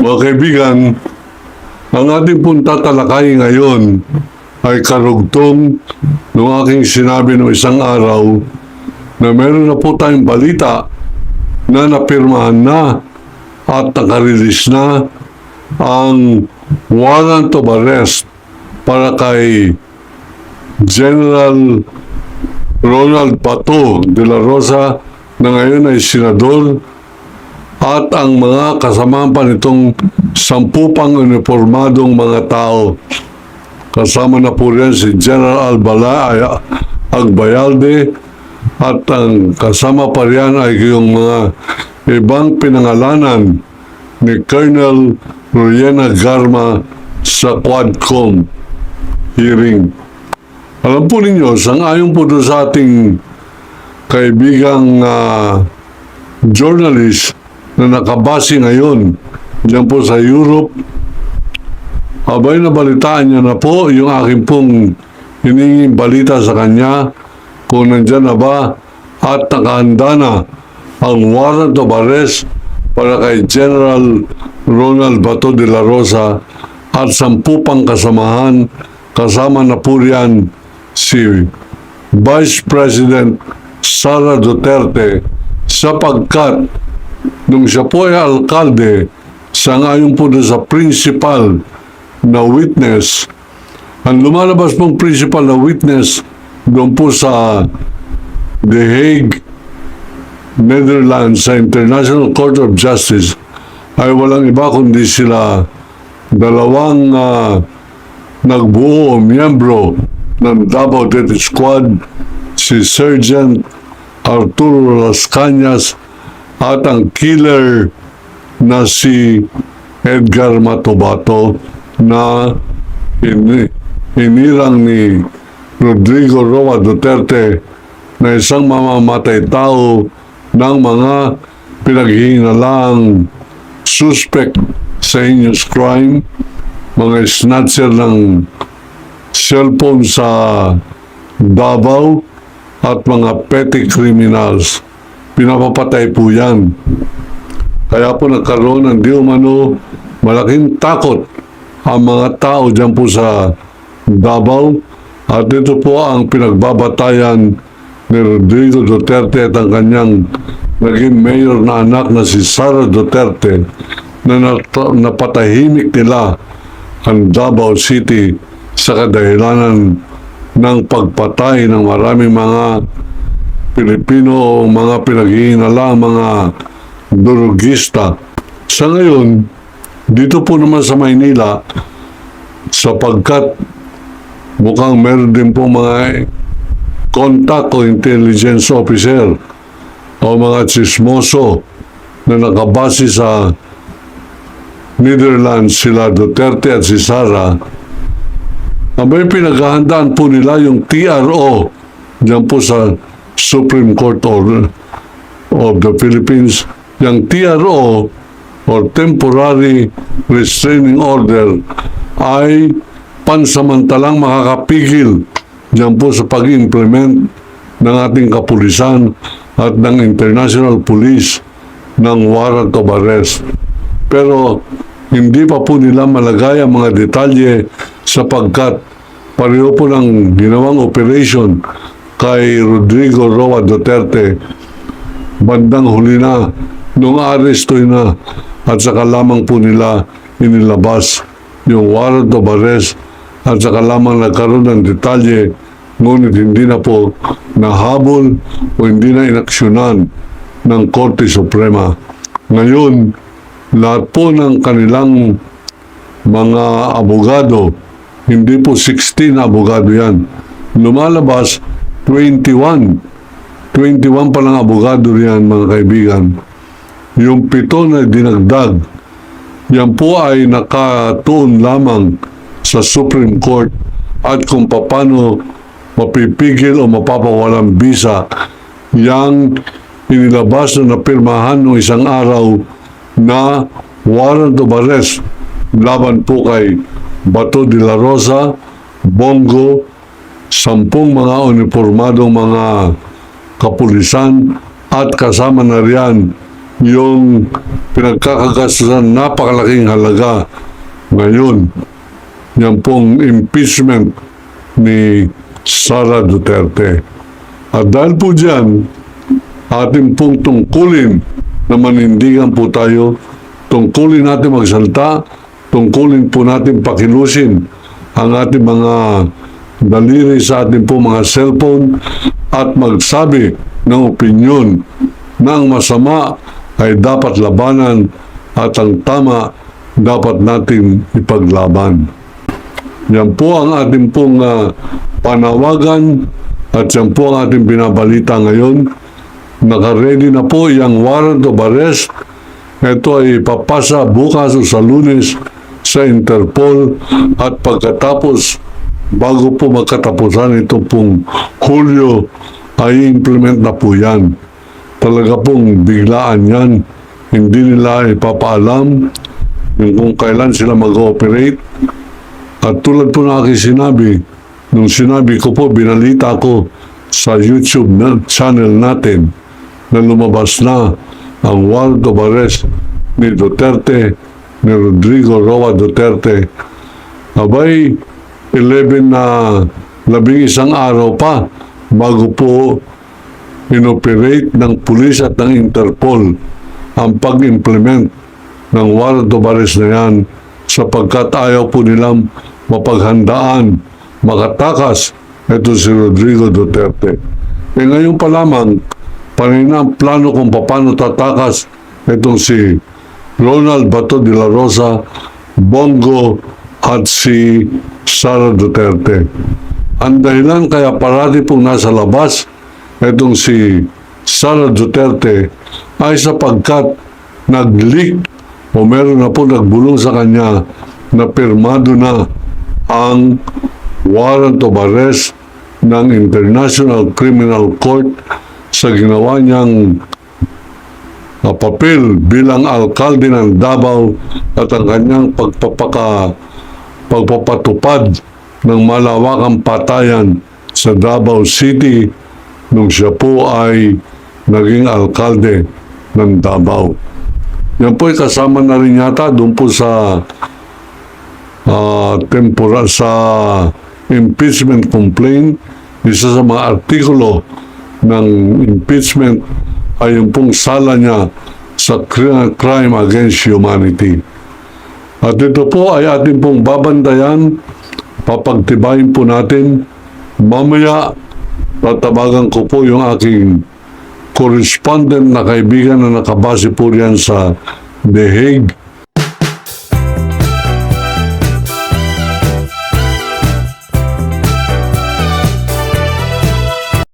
Mga kaibigan, ang ating pong tatalakay ngayon ay karugtong ng aking sinabi noong isang araw na meron na po tayong balita na napirmahan na at nakarelease na ang warrant of arrest para kay General Ronald Pato de la Rosa na ngayon ay senador at ang mga kasamahan pa nitong sampu pang uniformadong mga tao. Kasama na po riyan si General Albala ay Agbayalde at ang kasama pa riyan ay yung mga ibang pinangalanan ni Colonel Ruyena Garma sa Quadcom hearing. Alam po ninyo, sang-ayon po doon sa ating kaibigang ah, journalist na nakabase ngayon diyan po sa Europe. Abay nabalitaan niya na po yung aking pong hiningin balita sa kanya kung nandyan na ba at nakahanda na ang warrant of arrest para kay General Ronald Bato de la Rosa at sampu pang kasamahan kasama na po riyan si Vice President Sara Duterte sapagkat nung siya po ay alkalde, sangayon po doon sa principal na witness, ang lumalabas pong principal na witness doon po sa The Hague, Netherlands, sa International Court of Justice, ay walang iba kundi sila dalawang ah, nagbuo miyembro ng Davao Death Squad, si Sergeant Arturo Las Cañas at ang killer na si Edgar Matobato na ini, inirang ni Rodrigo Roa Duterte na isang mamamatay tao ng mga pinaghihinalang suspect sa heinous crime, mga snatcher ng cellphone sa Davao at mga petty criminals. Pinapapatay po yan. Kaya po nagkaroon ng di umano malaking takot ang mga tao dyan po sa Davao at ito po ang pinagbabatayan ni Rodrigo Duterte at ang kanyang naging mayor na anak na si Sara Duterte na napatahimik nila ang Davao City sa kadahilanan ng pagpatay ng maraming mga Pilipino mga pinaghihinala, mga durugista. Sa ngayon, dito po naman sa Maynila, sapagkat mukhang meron din po mga contact o intelligence officer o mga chismoso na nakabase sa Netherlands, sila Duterte at si Sara, abay pinaghahandaan po nila yung TRO dyan po sa Supreme Court Order of the Philippines. Yung TRO or Temporary Restraining Order ay pansamantalang makakapigil dyan po sa pag-implement ng ating kapulisan at ng International Police ng warrant of arrest. Pero hindi pa po nila malagay ang mga detalye sapagkat pareho po ng ginawang operation kay Rodrigo Roa Duterte bandang huli na nung aresto na at saka lamang po nila inilabas yung warrant of arrest at saka lamang nagkaroon ng detalye ngunit hindi na po nahabol o hindi na inaksyonan ng Korte Suprema. Ngayon, lahat po ng kanilang mga abogado, hindi po 16 abogado yan. Lumalabas 21. 21 pa lang abogado riyan mga kaibigan. Yung pito na dinagdag, yan po ay nakatuon lamang sa Supreme Court at kung paano mapipigil o mapapawalang bisa yang inilabas na napirmahan ng isang araw na warrant of arrest laban po kay Bato de la Rosa, Bongo, sampung mga uniformadong mga kapulisan at kasama na riyan yung pinagkakagastusan napakalaking halaga ngayon. Yan pong impeachment ni Sara Duterte. At dahil po dyan, ating pong tungkulin na manindigan po tayo, tungkulin natin magsalta, tungkulin po natin pakilusin ang ating mga daliri sa ating po mga cellphone at magsabi ng opinyon ang masama ay dapat labanan at ang tama dapat natin ipaglaban. Yan po ang ating pong ah, panawagan at yan po ang ating binabalita ngayon. Nakaready na po yung warrant of arrest. Ito ay papasa bukas o sa lunes sa Interpol at pagkatapos bago po magkatapusan ito pong Hulyo ay implement na po yan. Talaga pong biglaan yan. Hindi nila ipapaalam yung kung kailan sila mag-ooperate at tulad po na aking sinabi, nung sinabi ko po, binalita ko sa YouTube na, channel natin na lumabas na ang warrant of arrest ni Duterte, ni Rodrigo Roa Duterte. Abay, 11 na labing isang araw pa bago po inoperate ng pulis at ng Interpol ang pag-implement ng warrant of arrest na yan sapagkat ayaw po nilang mapaghandaan, makatakas ito si Rodrigo Duterte. E ngayon pa lamang, panay na ang plano kung paano tatakas itong si Ronald Bato de la Rosa, Bongo at si Sara Duterte. Ang dahilan kaya parati pong nasa labas itong si Sara Duterte ay sapagkat nag-leak o meron na po nagbulong sa kanya na pirmado na ang warrant of arrest ng International Criminal Court sa ginawa niyang uh, papel bilang alkalde ng Davao at ang kanyang pagpapaka pagpapatupad ng malawakang patayan sa Davao City nung siya po ay naging alkalde ng Davao. Yan po ay kasama na rin yata doon po sa ah tempora sa impeachment complaint. Isa sa mga artikulo ng impeachment ay yung pong sala niya sa cri- crime against humanity. At ito po ay ating pong babandayan, papagtibayin po natin. Mamaya, tatabagan ko po yung aking correspondent na kaibigan na nakabase po riyan sa The Hague